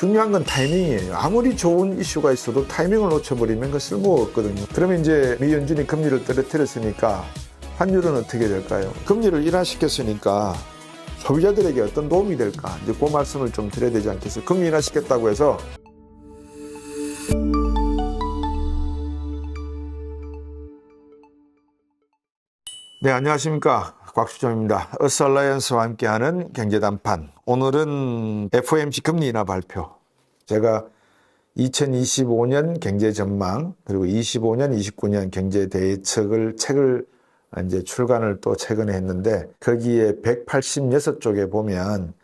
중요한 건 타이밍이에요. 아무리 좋은 이슈가 있어도 타이밍을 놓쳐버리면 그 쓸모가 없거든요. 그러면 이제 미연준이 금리를 떨어뜨렸으니까 환율은 어떻게 될까요? 금리를 인하시켰으니까 소비자들에게 어떤 도움이 될까? 이제 그 말씀을 좀 드려야 되지 않겠어요? 금리 인하시켰다고 해서 네, 안녕하십니까. 곽수정입니다. 어스얼라이언스와 함께하는 경제단판. 오늘은 FOMC 금리 인하 발표. 제가 2025년 경제 전망, 그리고 25년, 29년 경제 대책을, 책을 이제 출간을 또 최근에 했는데, 거기에 186쪽에 보면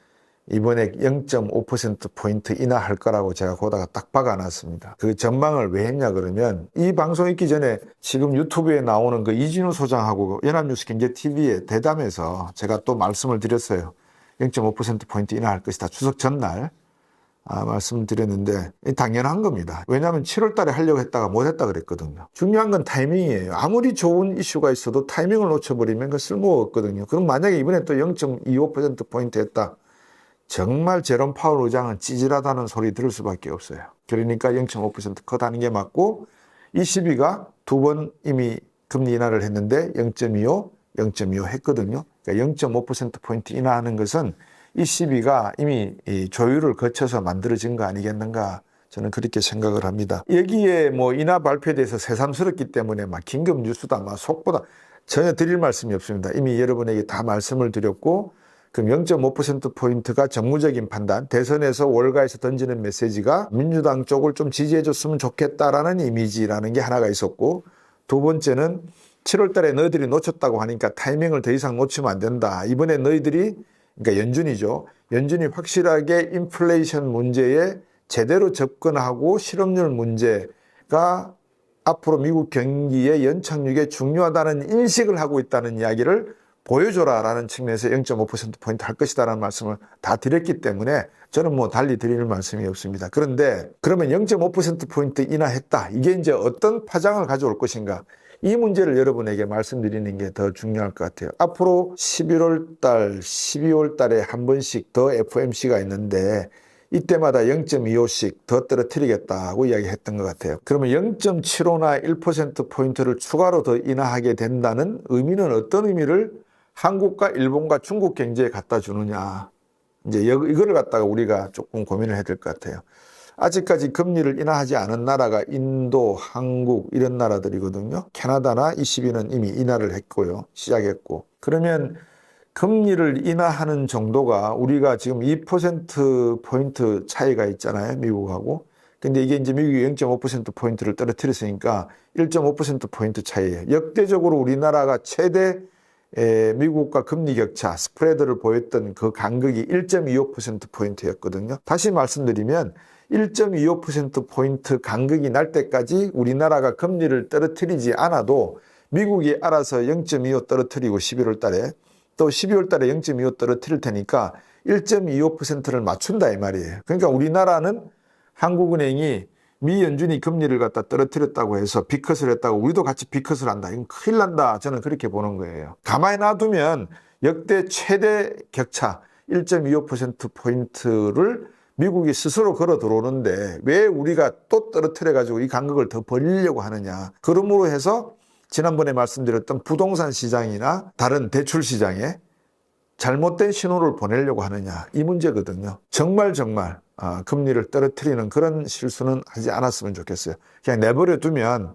이번에 0.5%포인트 인하할 거라고 제가 거다가 딱 박아놨습니다. 그 전망을 왜 했냐 그러면 이 방송 있기 전에 지금 유튜브에 나오는 그 이진우 소장하고 연합뉴스 경제TV에 대담해서 제가 또 말씀을 드렸어요. 0.5%포인트 인하할 것이다. 추석 전날. 아, 말씀을 드렸는데 당연한 겁니다. 왜냐하면 7월 달에 하려고 했다가 못했다 그랬거든요. 중요한 건 타이밍이에요. 아무리 좋은 이슈가 있어도 타이밍을 놓쳐버리면 그 쓸모가 없거든요. 그럼 만약에 이번에 또 0.25%포인트 했다. 정말 제롬 파월 의장은 찌질하다는 소리 들을 수밖에 없어요. 그러니까 0.5%컷 하는 게 맞고 ECB가 두 번 이미 금리 인하를 했는데 0.25, 0.25 했거든요. 그러니까 0.5%포인트 인하하는 것은 ECB가 이미 이 조율을 거쳐서 만들어진 거 아니겠는가 저는 그렇게 생각을 합니다. 여기에 뭐 인하 발표에 대해서 새삼스럽기 때문에 막 긴급 뉴스다, 막 속보다 전혀 드릴 말씀이 없습니다. 이미 여러분에게 다 말씀을 드렸고 그럼 0.5%포인트가 정무적인 판단, 대선에서 월가에서 던지는 메시지가 민주당 쪽을 좀 지지해줬으면 좋겠다라는 이미지라는 게 하나가 있었고, 두 번째는 7월 달에 너희들이 놓쳤다고 하니까 타이밍을 더 이상 놓치면 안 된다. 이번에 너희들이, 그러니까 연준이죠. 연준이 확실하게 인플레이션 문제에 제대로 접근하고 실업률 문제가 앞으로 미국 경기의 연착륙에 중요하다는 인식을 하고 있다는 이야기를 보여줘라라는 측면에서 0.5%포인트 할 것이다라는 말씀을 다 드렸기 때문에 저는 뭐 달리 드릴 말씀이 없습니다. 그런데 그러면 0.5%포인트 인하했다. 이게 이제 어떤 파장을 가져올 것인가. 이 문제를 여러분에게 말씀드리는 게 더 중요할 것 같아요. 앞으로 11월 달, 12월 달에 한 번씩 더 FOMC가 있는데 이때마다 0.25씩 더 떨어뜨리겠다고 이야기했던 것 같아요. 그러면 0.75나 1%포인트를 추가로 더 인하하게 된다는 의미는 어떤 의미를 한국과 일본과 중국 경제에 갖다 주느냐. 이제 여- 이거를 갖다가 우리가 조금 고민을 해야 될 것 같아요. 아직까지 금리를 인하하지 않은 나라가 인도, 한국 이런 나라들이거든요. 캐나다나 22는 이미 인하를 했고요. 시작했고. 그러면 금리를 인하하는 정도가 우리가 지금 2% 포인트 차이가 있잖아요. 미국하고. 근데 이게 이제 미국이 0.5% 포인트를 떨어뜨렸으니까 1.5% 포인트 차이예요. 역대적으로 우리나라가 최대 에, 미국과 금리 격차, 스프레드를 보였던 그 간극이 1.25% 포인트였거든요. 다시 말씀드리면 1.25% 포인트 간극이 날 때까지 우리나라가 금리를 떨어뜨리지 않아도 미국이 알아서 0.25 떨어뜨리고 11월 달에 또 12월 달에 0.25 떨어뜨릴 테니까 1.25%를 맞춘다 이 말이에요. 그러니까 우리나라는 한국은행이 미 연준이 금리를 갖다 떨어뜨렸다고 해서 비컷을 했다고 우리도 같이 비컷을 한다. 이건 큰일 난다. 저는 그렇게 보는 거예요. 가만히 놔두면 역대 최대 격차 1.25% 포인트를 미국이 스스로 걸어 들어오는데 왜 우리가 또 떨어뜨려 가지고 이 간극을 더 벌리려고 하느냐. 그러므로 해서 지난번에 말씀드렸던 부동산 시장이나 다른 대출 시장에 잘못된 신호를 보내려고 하느냐 이 문제거든요. 정말 정말 아, 금리를 떨어뜨리는 그런 실수는 하지 않았으면 좋겠어요. 그냥 내버려 두면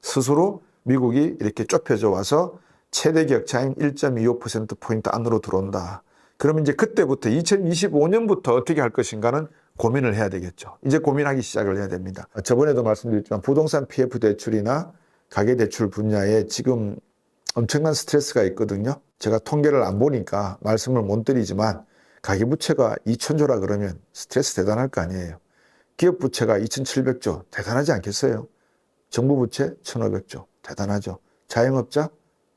스스로 미국이 이렇게 좁혀져 와서 최대 격차인 1.25% 포인트 안으로 들어온다. 그러면 이제 그때부터 2025년부터 어떻게 할 것인가는 고민을 해야 되겠죠. 이제 고민하기 시작을 해야 됩니다. 저번에도 말씀드렸지만 부동산 PF 대출이나 가계 대출 분야에 지금 엄청난 스트레스가 있거든요. 제가 통계를 안 보니까 말씀을 못 드리지만 가계부채가 2천조라 그러면 스트레스 대단할 거 아니에요. 기업부채가 2,700조 대단하지 않겠어요? 정부부채 1,500조 대단하죠. 자영업자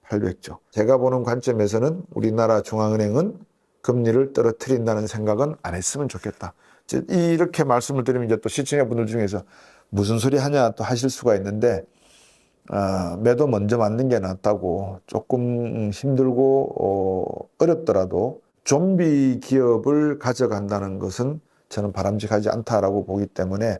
800조. 제가 보는 관점에서는 우리나라 중앙은행은 금리를 떨어뜨린다는 생각은 안 했으면 좋겠다. 이렇게 말씀을 드리면 이제 또 시청자분들 중에서 무슨 소리 하냐 또 하실 수가 있는데 아, 매도 먼저 맞는 게 낫다고 조금 힘들고 어, 어렵더라도 좀비 기업을 가져간다는 것은 저는 바람직하지 않다라고 보기 때문에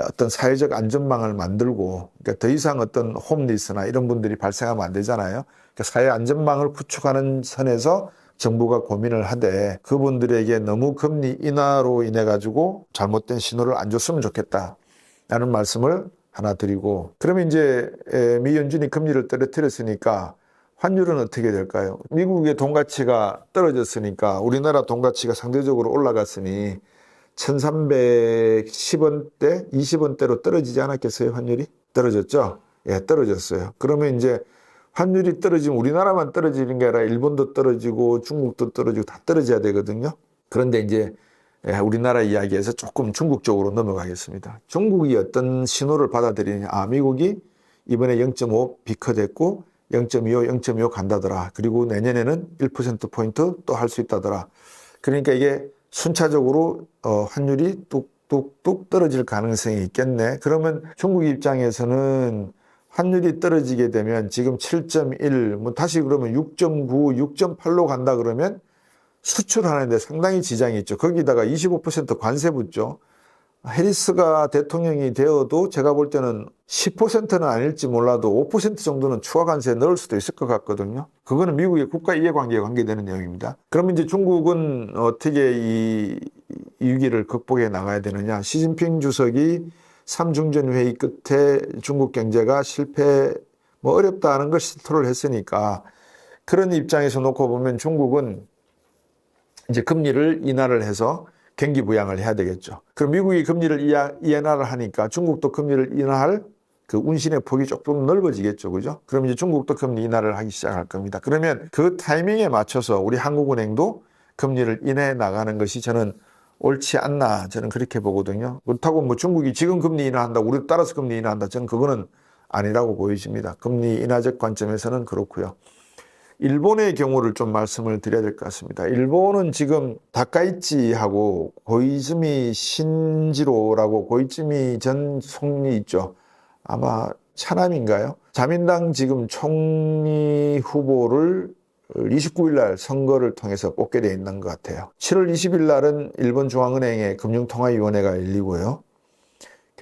어떤 사회적 안전망을 만들고 그러니까 더 이상 어떤 홈리스나 이런 분들이 발생하면 안 되잖아요. 그러니까 사회 안전망을 구축하는 선에서 정부가 고민을 하되 그분들에게 너무 금리 인하로 인해 가지고 잘못된 신호를 안 줬으면 좋겠다라는 말씀을 하나 드리고 그러면 이제 에, 미 연준이 금리를 떨어뜨렸으니까 환율은 어떻게 될까요? 미국의 돈 가치가 떨어졌으니까 우리나라 돈 가치가 상대적으로 올라갔으니 1310원대, 20원대로 떨어지지 않았겠어요, 환율이? 떨어졌죠? 예, 떨어졌어요. 그러면 이제 환율이 떨어지면 우리나라만 떨어지는 게 아니라 일본도 떨어지고 중국도 떨어지고 다 떨어져야 되거든요. 그런데 이제 예, 우리나라 이야기에서 조금 중국 쪽으로 넘어가겠습니다. 중국이 어떤 신호를 받아들이냐. 아, 미국이 이번에 0.5 비커됐고 0.25, 0.25 간다더라. 그리고 내년에는 1%포인트 또 할 수 있다더라. 그러니까 이게 순차적으로 어, 환율이 뚝뚝뚝 떨어질 가능성이 있겠네. 그러면 중국 입장에서는 환율이 떨어지게 되면 지금 7.1, 뭐 다시 그러면 6.9, 6.8로 간다 그러면 수출하는데 상당히 지장이 있죠. 거기다가 25% 관세 붙죠. 해리스가 대통령이 되어도 제가 볼 때는 10%는 아닐지 몰라도 5% 정도는 추가 관세 넣을 수도 있을 것 같거든요. 그거는 미국의 국가 이해관계에 관계되는 내용입니다. 그러면 이제 중국은 어떻게 이, 이 위기를 극복해 나가야 되느냐. 시진핑 주석이 삼중전 회의 끝에 중국 경제가 실패, 뭐 어렵다는 걸 시토를 했으니까 그런 입장에서 놓고 보면 중국은 이제 금리를 인하를 해서 경기 부양을 해야 되겠죠. 그럼 미국이 금리를 인하를 하니까 중국도 금리를 인하할 그 운신의 폭이 조금 넓어지겠죠. 그죠? 그럼 이제 중국도 금리 인하를 하기 시작할 겁니다. 그러면 그 타이밍에 맞춰서 우리 한국은행도 금리를 인해 나가는 것이 저는 옳지 않나 저는 그렇게 보거든요. 그렇다고 뭐 중국이 지금 금리 인하한다, 우리 따라서 금리 인하한다. 저는 그거는 아니라고 보여집니다. 금리 인하적 관점에서는 그렇고요. 일본의 경우를 좀 말씀을 드려야 될 것 같습니다. 일본은 지금 다카이치하고 고이즈미 신지로라고 고이즈미 전 총리 있죠. 아마 차남인가요? 자민당 지금 총리 후보를 29일 날 선거를 통해서 뽑게 돼 있는 것 같아요. 7월 20일 날은 일본 중앙은행의 금융통화위원회가 열리고요.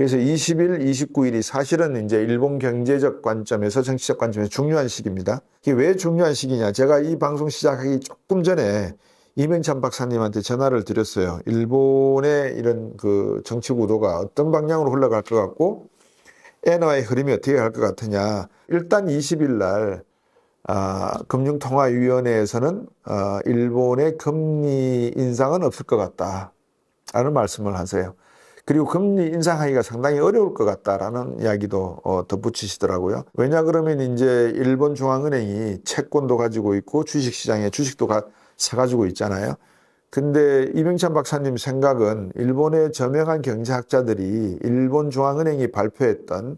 그래서 20일, 29일이 사실은 이제 일본 경제적 관점에서 정치적 관점에서 중요한 시기입니다. 이게 왜 중요한 시기냐? 제가 이 방송 시작하기 조금 전에 이명찬 박사님한테 전화를 드렸어요. 일본의 이런 그 정치 구도가 어떤 방향으로 흘러갈 것 같고 엔화의 흐름이 어떻게 갈 것 같으냐. 일단 20일 날 아, 금융통화위원회에서는 아, 일본의 금리 인상은 없을 것 같다. 라는 말씀을 하세요. 그리고 금리 인상하기가 상당히 어려울 것 같다라는 이야기도 어, 덧붙이시더라고요. 왜냐 그러면 이제 일본 중앙은행이 채권도 가지고 있고 주식시장에 주식도 가, 사가지고 있잖아요. 근데 이병찬 박사님 생각은 일본의 저명한 경제학자들이 일본 중앙은행이 발표했던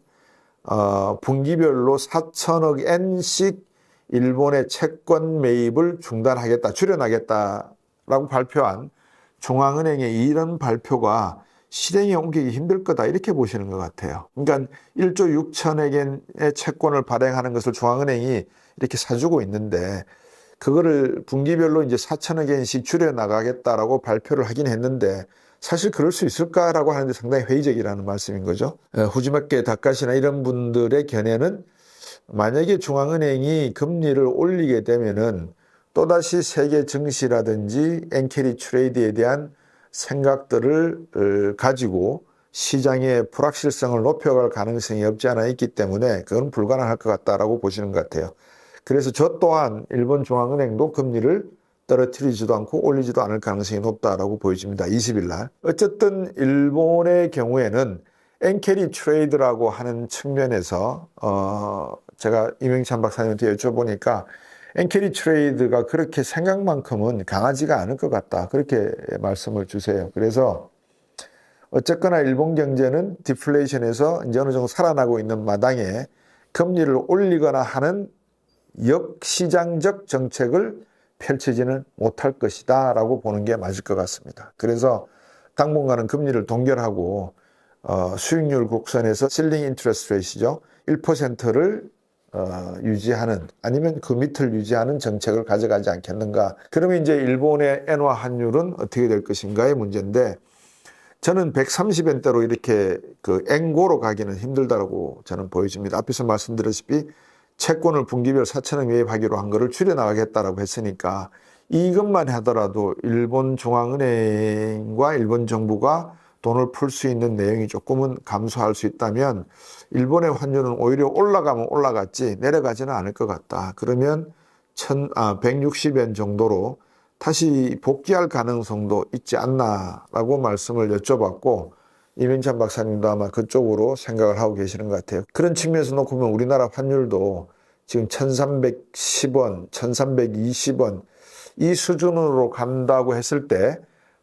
어, 분기별로 4천억 엔씩 일본의 채권 매입을 중단하겠다, 줄여나겠다라고 발표한 중앙은행의 이런 발표가 실행에 옮기기 힘들 거다 이렇게 보시는 것 같아요. 그러니까 1조 6천억엔의 채권을 발행하는 것을 중앙은행이 이렇게 사주고 있는데 그거를 분기별로 이제 4천억 엔씩 줄여 나가겠다라고 발표를 하긴 했는데 사실 그럴 수 있을까라고 하는데 상당히 회의적이라는 말씀인 거죠. 어, 후지마케 다카시나 이런 분들의 견해는 만약에 중앙은행이 금리를 올리게 되면은 또다시 세계 증시라든지 엔캐리 트레이드에 대한 생각들을 어, 가지고 시장의 불확실성을 높여갈 가능성이 없지 않아 있기 때문에 그건 불가능할 것 같다라고 보시는 것 같아요. 그래서 저 또한 일본 중앙은행도 금리를 떨어뜨리지도 않고 올리지도 않을 가능성이 높다라고 보여집니다. 20일 날. 어쨌든 일본의 경우에는 엔캐리 트레이드라고 하는 측면에서 어 제가 이명찬 박사님한테 여쭤보니까 엔캐리 트레이드가 그렇게 생각만큼은 강하지가 않을 것 같다. 그렇게 말씀을 주세요. 그래서 어쨌거나 일본 경제는 디플레이션에서 이제 어느 정도 살아나고 있는 마당에 금리를 올리거나 하는 역시장적 정책을 펼치지는 못할 것이다 라고 보는 게 맞을 것 같습니다. 그래서 당분간은 금리를 동결하고 어, 수익률 곡선에서 실링 인트레스트 레이시죠. 1%를 어, 유지하는 아니면 그 밑을 유지하는 정책을 가져가지 않겠는가. 그러면 이제 일본의 엔화 환율은 어떻게 될 것인가의 문제인데 저는 130엔대로 이렇게 그 앵고로 가기는 힘들다고 저는 보여집니다. 앞에서 말씀드렸다시피 채권을 분기별 4천억 매입하기로 한 거를 줄여나가겠다라고 했으니까 이것만 하더라도 일본 중앙은행과 일본 정부가 돈을 풀 수 있는 내용이 조금은 감소할 수 있다면 일본의 환율은 오히려 올라가면 올라갔지 내려가지는 않을 것 같다. 그러면 천, 아, 160엔 정도로 다시 복귀할 가능성도 있지 않나라고 말씀을 여쭤봤고 이민찬 박사님도 아마 그쪽으로 생각을 하고 계시는 것 같아요. 그런 측면에서 놓고 보면 우리나라 환율도 지금 1310원, 1320원 이 수준으로 간다고 했을 때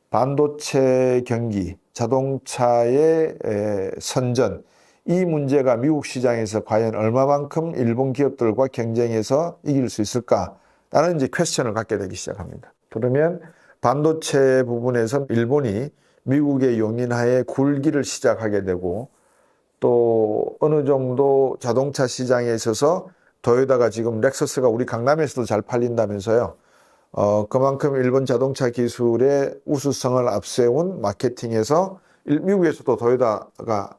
반도체 경기, 자동차의 에, 선전 이 문제가 미국 시장에서 과연 얼마만큼 일본 기업들과 경쟁해서 이길 수 있을까라는 이제 퀘스천을 갖게 되기 시작합니다. 그러면 반도체 부분에서 일본이 미국의 용인하에 굴기를 시작하게 되고 또 어느 정도 자동차 시장에 있어서 도요다가 지금 렉서스가 우리 강남에서도 잘 팔린다면서요. 어, 그만큼 일본 자동차 기술의 우수성을 앞세운 마케팅에서 일- 미국에서도 도요다가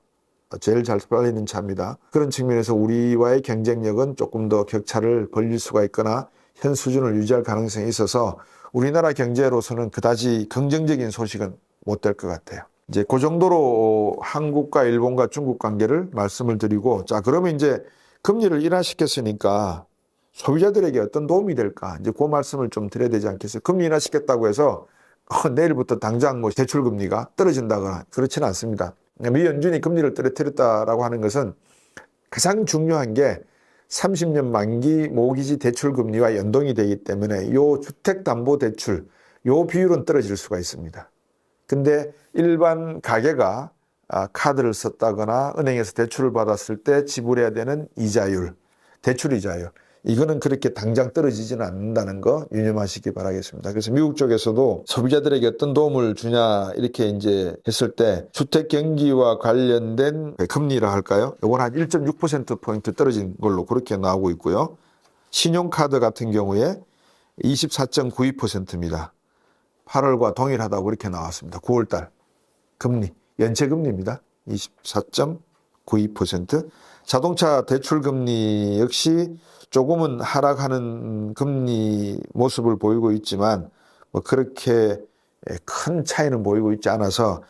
제일 잘 팔리는 차입니다. 그런 측면에서 우리와의 경쟁력은 조금 더 격차를 벌릴 수가 있거나 현 수준을 유지할 가능성이 있어서 우리나라 경제로서는 그다지 긍정적인 소식은 못 될 것 같아요. 이제 그 정도로 한국과 일본과 중국 관계를 말씀을 드리고 자 그러면 이제 금리를 인하시켰으니까 소비자들에게 어떤 도움이 될까 이제 그 말씀을 좀 드려야 되지 않겠어요? 금리 인하시켰다고 해서 어, 내일부터 당장 뭐 대출 금리가 떨어진다거나 그렇지는 않습니다. 미 연준이 금리를 떨어뜨렸다라고 하는 것은 가장 중요한 게 30년 만기 모기지 대출 금리와 연동이 되기 때문에 요 주택담보대출 요 비율은 떨어질 수가 있습니다. 근데 일반 가게가 아, 카드를 썼다거나 은행에서 대출을 받았을 때 지불해야 되는 이자율, 대출 이자율 이거는 그렇게 당장 떨어지지는 않는다는 거 유념하시기 바라겠습니다. 그래서 미국 쪽에서도 소비자들에게 어떤 도움을 주냐 이렇게 이제 했을 때 주택 경기와 관련된 금리라 할까요? 이건 한 1.6% 포인트 떨어진 걸로 그렇게 나오고 있고요. 신용카드 같은 경우에 24.92%입니다. 8월과 동일하다고 이렇게 나왔습니다. 9월달 금리 연체 금리입니다. 24.92%. 자동차 대출 금리 역시 조금은 하락하는 금리 모습을 보이고 있지만 뭐 그렇게 큰 차이는 보이고 있지 않아서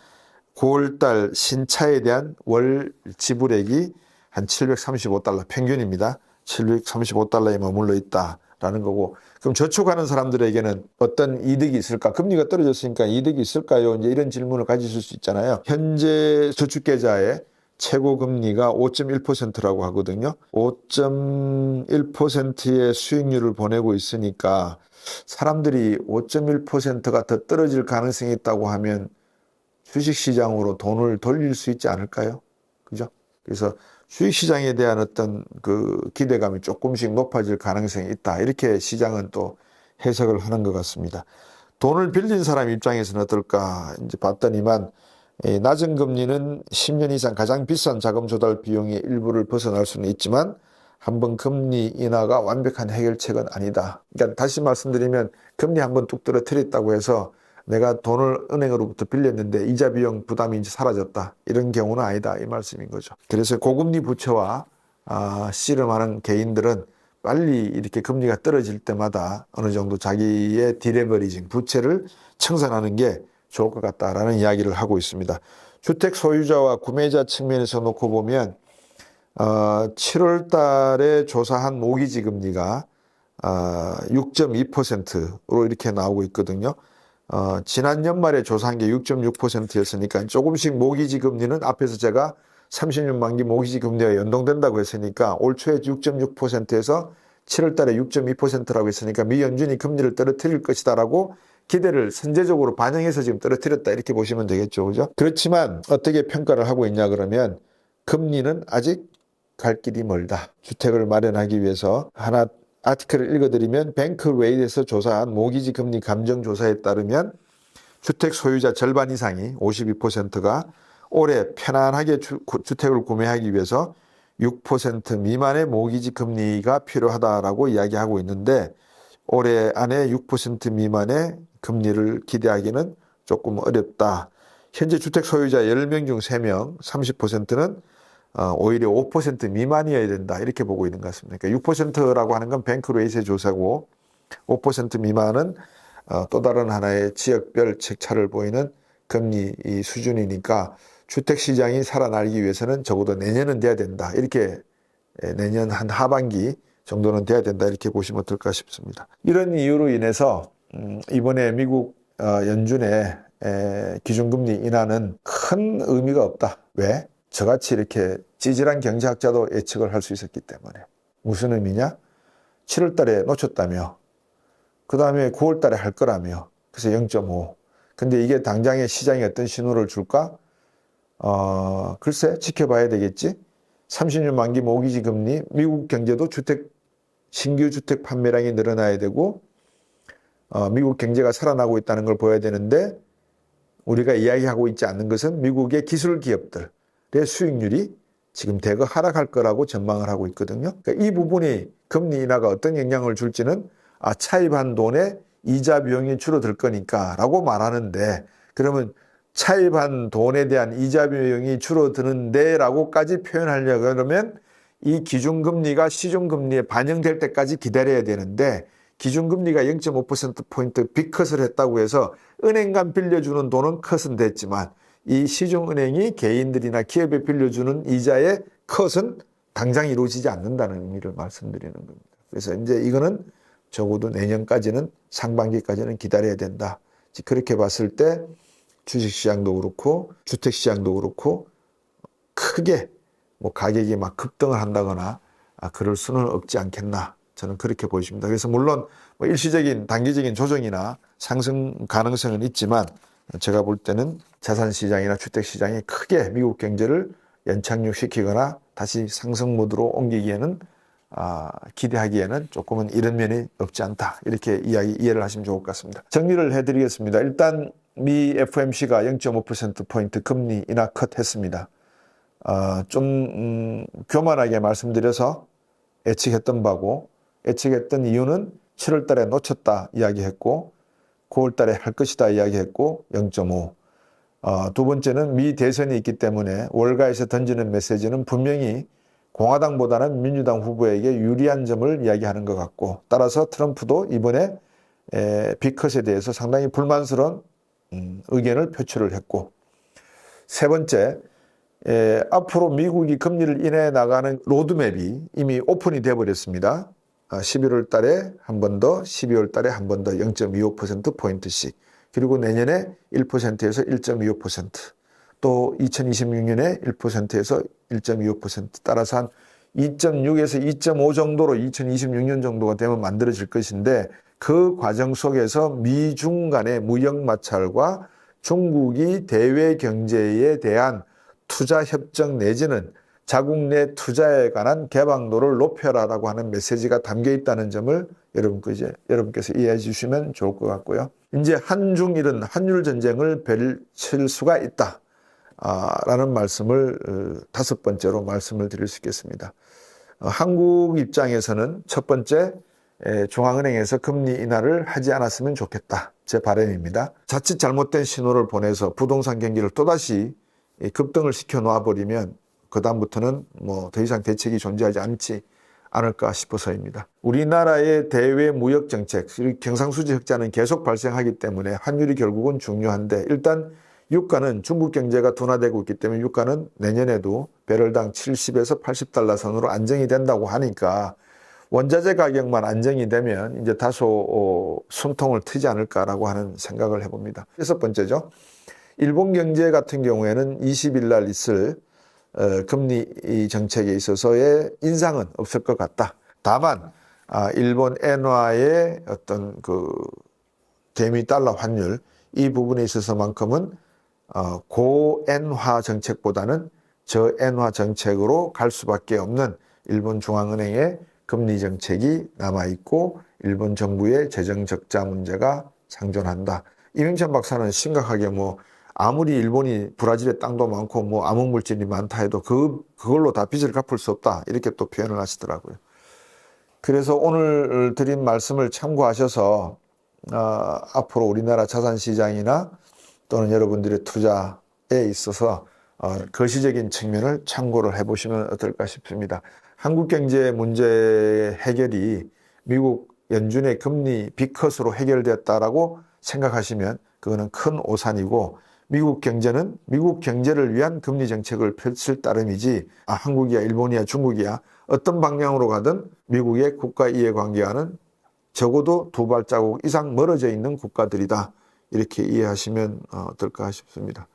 9월달 신차에 대한 월 지불액이 한 735달러 평균입니다. 735달러에 머물러 있다라는 거고 그럼 저축하는 사람들에게는 어떤 이득이 있을까? 금리가 떨어졌으니까 이득이 있을까요? 이제 이런 질문을 가지실 수 있잖아요. 현재 저축 계좌의 최고 금리가 5.1%라고 하거든요. 5.1%의 수익률을 보내고 있으니까 사람들이 5.1%가 더 떨어질 가능성이 있다고 하면 주식시장으로 돈을 돌릴 수 있지 않을까요? 그죠? 그래서 주식시장에 대한 어떤 그 기대감이 조금씩 높아질 가능성이 있다. 이렇게 시장은 또 해석을 하는 것 같습니다. 돈을 빌린 사람 입장에서는 어떨까 이제 봤더니만 이 낮은 금리는 10년 이상 가장 비싼 자금 조달 비용의 일부를 벗어날 수는 있지만 한번 금리 인하가 완벽한 해결책은 아니다. 그러니까 다시 말씀드리면 금리 한번 뚝 떨어뜨렸다고 해서 내가 돈을 은행으로부터 빌렸는데 이자 비용 부담이 이제 사라졌다. 이런 경우는 아니다. 이 말씀인 거죠. 그래서 고금리 부채와 아, 씨름하는 개인들은 빨리 이렇게 금리가 떨어질 때마다 어느 정도 자기의 디레버리징, 부채를 청산하는 게 좋을 것 같다라는 이야기를 하고 있습니다. 주택 소유자와 구매자 측면에서 놓고 보면 어, 7월 달에 조사한 모기지 금리가 어, 6.2%로 이렇게 나오고 있거든요. 어, 지난 연말에 조사한 게 6.6%였으니까 조금씩 모기지 금리는 앞에서 제가 30년 만기 모기지 금리와 연동된다고 했으니까 올 초에 6.6%에서 7월 달에 6.2%라고 했으니까 미 연준이 금리를 떨어뜨릴 것이다라고 기대를 선제적으로 반영해서 지금 떨어뜨렸다 이렇게 보시면 되겠죠. 그죠? 그렇지만 어떻게 평가를 하고 있냐 그러면 금리는 아직 갈 길이 멀다. 주택을 마련하기 위해서 하나 아티클을 읽어드리면 뱅크웨이에서 조사한 모기지 금리 감정 조사에 따르면 주택 소유자 절반 이상이 52%가 올해 편안하게 주, 주택을 구매하기 위해서 6% 미만의 모기지 금리가 필요하다라고 이야기하고 있는데 올해 안에 6% 미만의 금리를 기대하기는 조금 어렵다. 현재 주택 소유자 10명 중 3명, 30%는 어, 오히려 5% 미만이어야 된다. 이렇게 보고 있는 것 같습니다. 그러니까 6%라고 하는 건 뱅크로에이스의 조사고 5% 미만은 어, 또 다른 하나의 지역별 책차를 보이는 금리 이 수준이니까 주택 시장이 살아나기 위해서는 적어도 내년은 돼야 된다. 이렇게 에, 내년 한 하반기 정도는 돼야 된다. 이렇게 보시면 어떨까 싶습니다. 이런 이유로 인해서 음, 이번에 미국 어, 연준의 에, 기준금리 인하는 큰 의미가 없다. 왜? 저같이 이렇게 찌질한 경제학자도 예측을 할 수 있었기 때문에. 무슨 의미냐? 7월 달에 놓쳤다며. 그 다음에 9월 달에 할 거라며. 그래서 0.5. 근데 이게 당장에 시장에 어떤 신호를 줄까? 어, 글쎄, 지켜봐야 되겠지? 30년 만기 모기지 금리, 미국 경제도 주택, 신규 주택 판매량이 늘어나야 되고, 어, 미국 경제가 살아나고 있다는 걸 보여야 되는데, 우리가 이야기하고 있지 않는 것은 미국의 기술 기업들의 수익률이 지금 대거 하락할 거라고 전망을 하고 있거든요. 그러니까 이 부분이 금리 인하가 어떤 영향을 줄지는 아, 차입한 돈에 이자 비용이 줄어들 거니까 라고 말하는데 그러면 차입한 돈에 대한 이자 비용이 줄어드는데 라고까지 표현하려고 그러면 이 기준금리가 시중금리에 반영될 때까지 기다려야 되는데 기준금리가 0.5%포인트 빅컷을 했다고 해서 은행간 빌려주는 돈은 컷은 됐지만 이 시중은행이 개인들이나 기업에 빌려주는 이자의 컷은 당장 이루어지지 않는다는 의미를 말씀드리는 겁니다. 그래서 이제 이거는 적어도 내년까지는 상반기까지는 기다려야 된다. 그렇게 봤을 때 주식시장도 그렇고 주택시장도 그렇고 크게 뭐 가격이 막 급등을 한다거나 아, 그럴 수는 없지 않겠나. 저는 그렇게 보입니다. 그래서 물론 뭐 일시적인 단기적인 조정이나 상승 가능성은 있지만 제가 볼 때는 자산 시장이나 주택 시장이 크게 미국 경제를 연착륙시키거나 다시 상승 모드로 옮기기에는 아, 기대하기에는 조금은 이런 면이 없지 않다. 이렇게 이야기 이해를 하시면 좋을 것 같습니다. 정리를 해드리겠습니다. 일단 미 FOMC가 0.5%포인트 금리 인하 컷 했습니다. 어, 좀 음, 교만하게 말씀드려서 예측했던 바고 예측했던 이유는 7월 달에 놓쳤다 이야기했고 9월 달에 할 것이다 이야기했고 0.5. 어, 두 번째는 미 대선이 있기 때문에 월가에서 던지는 메시지는 분명히 공화당보다는 민주당 후보에게 유리한 점을 이야기하는 것 같고 따라서 트럼프도 이번에 에, 비컷에 대해서 상당히 불만스러운 음, 의견을 표출을 했고 세 번째 에, 앞으로 미국이 금리를 인해 나가는 로드맵이 이미 오픈이 되어 버렸습니다. 아, 11월 달에 한 번 더, 12월 달에 한 번 더 0.25% 포인트씩. 그리고 내년에 1%에서 1.25%. 또 2026년에 1%에서 1.25% 따라서 한 2.6에서 2.5 정도로 2026년 정도가 되면 만들어질 것인데 그 과정 속에서 미중 간의 무역 마찰과 중국이 대외 경제에 대한 투자 협정 내지는 자국 내 투자에 관한 개방도를 높여라라고 하는 메시지가 담겨 있다는 점을 여러분께 이제 여러분께서 이해해 주시면 좋을 것 같고요. 이제 한중일은 한율 전쟁을 펼칠 수가 있다. 아, 라는 말씀을 어, 다섯 번째로 말씀을 드릴 수 있겠습니다. 어, 한국 입장에서는 첫 번째 에, 중앙은행에서 금리 인하를 하지 않았으면 좋겠다. 제 바람입니다. 자칫 잘못된 신호를 보내서 부동산 경기를 또다시 이 급등을 시켜 놓아버리면 그다음부터는 뭐 더 이상 대책이 존재하지 않지 않을까 싶어서입니다. 우리나라의 대외 무역 정책, 경상수지 흑자는 계속 발생하기 때문에 환율이 결국은 중요한데 일단 유가는 중국 경제가 둔화되고 있기 때문에 유가는 내년에도 배럴당 70에서 80달러 선으로 안정이 된다고 하니까 원자재 가격만 안정이 되면 이제 다소 어, 숨통을 트지 않을까라고 하는 생각을 해봅니다. 여섯 번째죠. 일본 경제 같은 경우에는 20일 날 있을 어, 금리 정책에 있어서의 인상은 없을 것 같다. 다만 아, 일본 엔화의 어떤 그 대미 달러 환율 이 부분에 있어서만큼은 어, 고엔화 정책보다는 저엔화 정책으로 갈 수밖에 없는 일본 중앙은행의 금리 정책이 남아 있고 일본 정부의 재정 적자 문제가 상존한다. 이명찬 박사는 심각하게 뭐 아무리 일본이 브라질에 땅도 많고 뭐 암흑 물질이 많다 해도 그 그걸로 다 빚을 갚을 수 없다 이렇게 또 표현을 하시더라고요. 그래서 오늘 드린 말씀을 참고하셔서 어, 앞으로 우리나라 자산 시장이나 또는 여러분들의 투자 있어서 어, 거시적인 측면을 참고를 해보시면 어떨까 싶습니다. 한국 경제 문제 해결이 미국 연준의 금리 비컷으로 해결됐다라고 생각하시면 그거는 큰 오산이고 미국 경제는 미국 경제를 위한 금리 정책을 펼칠 따름이지 아, 한국이야 일본이야 중국이야 어떤 방향으로 가든 미국의 국가 이해관계와는 적어도 두 발자국 이상 멀어져 있는 국가들이다 이렇게 이해하시면 어, 어떨까 싶습니다.